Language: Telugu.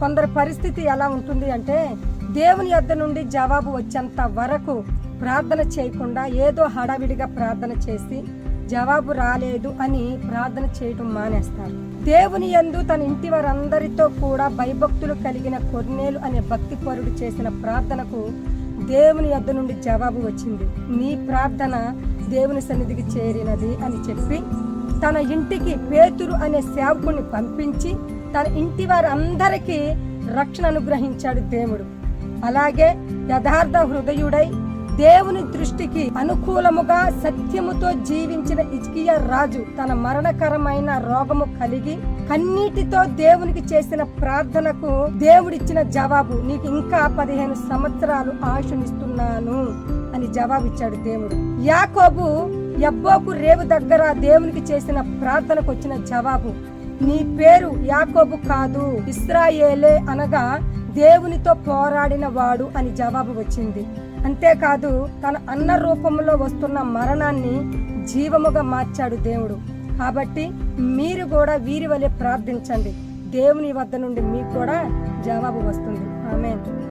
కొందరి పరిస్థితి ఎలా ఉంటుంది అంటే దేవుని యొద్ద నుండి జవాబు వచ్చేంత వరకు ప్రార్థన చేయకుండా ఏదో హడావిడిగా ప్రార్థన చేసి జవాబు రాలేదు అని ప్రార్థన చేయటం మానేస్తారు. దేవుని యందు తన ఇంటి వారందరితో కూడా భయభక్తులు కలిగిన కొర్నేలు అనే భక్తి పరుడు చేసిన ప్రార్థనకు దేవుని యొద్ద నుండి జవాబు వచ్చింది. నీ ప్రార్థన దేవుని సన్నిధికి చేరినది అని చెప్పి తన ఇంటికి పేతురు అనే సేవకుని పంపించి తన ఇంటి వారందరికీ రక్షణ అనుగ్రహించాడు దేవుడు. అలాగే యథార్థ హృదయుడై దేవుని దృష్టికి అనుకూలముగా సత్యముతో జీవించిన ఇజ్కియా రాజు తన మరణకరమైన రోగము కలిగి కన్నీటితో దేవునికి చేసిన ప్రార్థనకు దేవుడిచ్చిన జవాబు నీకు ఇంకా పదిహేను సంవత్సరాలు ఆశనిస్తున్నాను అని జవాబిచ్చాడు దేవుడు. యాకోబు యబ్బోకు రేవు దగ్గర దేవునికి చేసిన ప్రార్థనకు వచ్చిన జవాబు నీ పేరు యాకోబు కాదు ఇస్రాయేలే అనగా దేవునితో పోరాడిన వాడు అని జవాబు వచ్చింది. అంతేకాదు తన అన్న రూపంలో వస్తున్న మరణాన్ని జీవముగా మార్చాడు దేవుడు. కాబట్టి మీరు కూడా వీరి వలె ప్రార్థించండి. దేవుని వద్ద నుండి మీకు కూడా జవాబు వస్తుంది. ఆమె